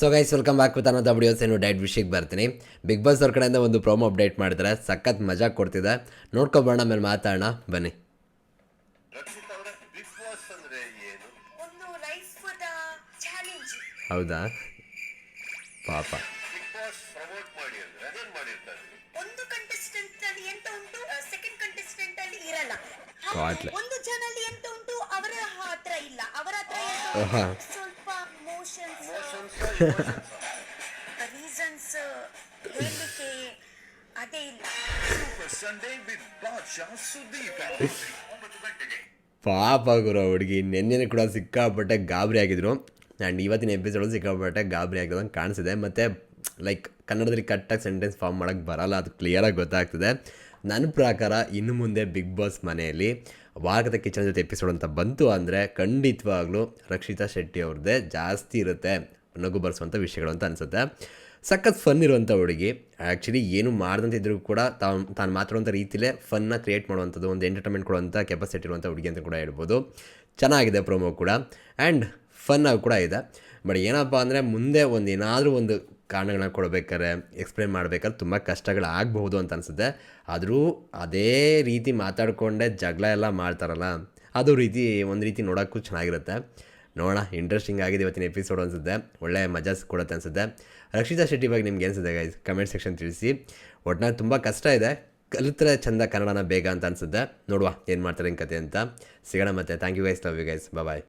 So guys welcome back with ಅನ್ನೋ videos ಏನು diet ವಿಷಯಕ್ಕೆ ಬರ್ತೀನಿ. ಬಿಗ್ ಬಾಸ್ ಅವ್ರ ಕಡೆಯಿಂದ ಒಂದು ಪ್ರೋಮೋ ಅಪ್ಡೇಟ್ ಮಾಡಿದ್ರೆ ಸಖತ್ ಮಜಾ ಕೊಡ್ತಿದೆ. ನೋಡ್ಕೊಬೋಣ ಆಮೇಲೆ ಮಾತಾಡೋಣ. ಬನ್ನಿ. ಹೌದಾ? ಪಾಪ. ಕಾಟ್ಲೆ. ರೀಸನ್ಸ್ ಹೇಳಲಿಕ್ಕೆ ಅದೇ ಇಲ್ಲ ಪಾಪ ಗುರು, ಹುಡುಗಿ ನಿನ್ನೆ ಕೂಡ ಸಿಕ್ಕಾಪಟ್ಟೆ ಗಾಬರಿ ಆಗಿದ್ರು. ಆ್ಯಂಡ್ ಇವತ್ತಿನ ಎಪಿಸೋಡು ಸಿಕ್ಕಾಪಟ್ಟೆ ಗಾಬರಿ ಆಗಿರೋದಂಗೆ ಕಾಣಿಸಿದೆ. ಮತ್ತು ಲೈಕ್ ಕನ್ನಡದಲ್ಲಿ ಕರೆಕ್ಟಾಗಿ ಸೆಂಟೆನ್ಸ್ ಫಾರ್ಮ್ ಮಾಡೋಕ್ಕೆ ಬರಲ್ಲ, ಅದು ಕ್ಲಿಯರಾಗಿ ಗೊತ್ತಾಗ್ತದೆ. ನನ್ನ ಪ್ರಕಾರ ಇನ್ನು ಮುಂದೆ ಬಿಗ್ ಬಾಸ್ ಮನೆಯಲ್ಲಿ ವಾಗದ ಕಿಚನ್ ಜೊತೆ ಎಪಿಸೋಡ್ ಅಂತ ಬಂತು ಅಂದರೆ ಖಂಡಿತವಾಗ್ಲೂ ರಕ್ಷಿತಾ ಶೆಟ್ಟಿ ಅವ್ರದ್ದೇ ಜಾಸ್ತಿ ಇರುತ್ತೆ. ನಗು ಬರ್ಸುವಂಥ ವಿಷಯಗಳು ಅಂತ ಅನಿಸುತ್ತೆ. ಸಖತ್ ಫನ್ ಇರುವಂಥ ಹುಡುಗಿ ಆ್ಯಕ್ಚುಲಿ ಏನು ಮಾಡ್ದಂತಿದ್ರು ಕೂಡ ತಾನು ತಾನು ಮಾತಾಡುವಂಥ ರೀತಿಯಲ್ಲೇ ಫನ್ನ ಕ್ರಿಯೇಟ್ ಮಾಡುವಂಥದ್ದು, ಒಂದು ಎಂಟರ್ಟೈನ್ಮೆಂಟ್ ಕೊಡುವಂಥ ಕೆಪಾಸಿಟಿ ಇರುವಂಥ ಹುಡುಗಿ ಅಂತ ಕೂಡ ಹೇಳ್ಬೋದು. ಚೆನ್ನಾಗಿದೆ ಪ್ರೊಮೋ ಕೂಡ. ಆ್ಯಂಡ್ ಫನ್ ಆಗಿ ಕೂಡ ಇದೆ. ಬಟ್ ಏನಪ್ಪ ಅಂದರೆ ಮುಂದೆ ಒಂದು ಏನಾದರೂ ಒಂದು ಕಾರಣಗಳನ್ನ ಕೊಡಬೇಕಾದ್ರೆ ಎಕ್ಸ್ಪ್ಲೇನ್ ಮಾಡ್ಬೇಕಾದ್ರೆ ತುಂಬ ಕಷ್ಟಗಳಾಗಬಹುದು ಅಂತ ಅನಿಸುತ್ತೆ. ಆದರೂ ಅದೇ ರೀತಿ ಮಾತಾಡಿಕೊಂಡೆ ಜಗಳ ಎಲ್ಲ ಮಾಡ್ತಾರಲ್ಲ, ಅದು ರೀತಿ, ಒಂದು ರೀತಿ ನೋಡೋಕ್ಕೂ ಚೆನ್ನಾಗಿರುತ್ತೆ. ನೋಡೋಣ. ಇಂಟ್ರೆಸ್ಟಿಂಗ್ ಆಗಿದೆ ಇವತ್ತಿನ ಎಪಿಸೋಡ್ ಅನಿಸುತ್ತೆ. ಒಳ್ಳೆ ಮಜಾಸ್ ಕೊಡುತ್ತೆ ಅನಿಸುತ್ತೆ. ರಕ್ಷಿತಾ ಶೆಟ್ಟಿ ಬಗ್ಗೆ ನಿಮ್ಗೆ ಅನಿಸುತ್ತೆ ಗೈಸ್ ಕಮೆಂಟ್ ಸೆಕ್ಷನ್ ತಿಳಿಸಿ. ಒಟ್ನಾಗ ತುಂಬ ಕಷ್ಟ ಇದೆ. ಕಲಿತರೆ ಚಂದ ಕನ್ನಡನ ಬೇಗ ಅಂತ ಅನಿಸುತ್ತೆ. ನೋಡುವ ಏನು ಮಾಡ್ತಾರೆ ಕತೆ ಅಂತ. ಸಿಗೋಣ ಮತ್ತೆ. Thank you guys love you guys bye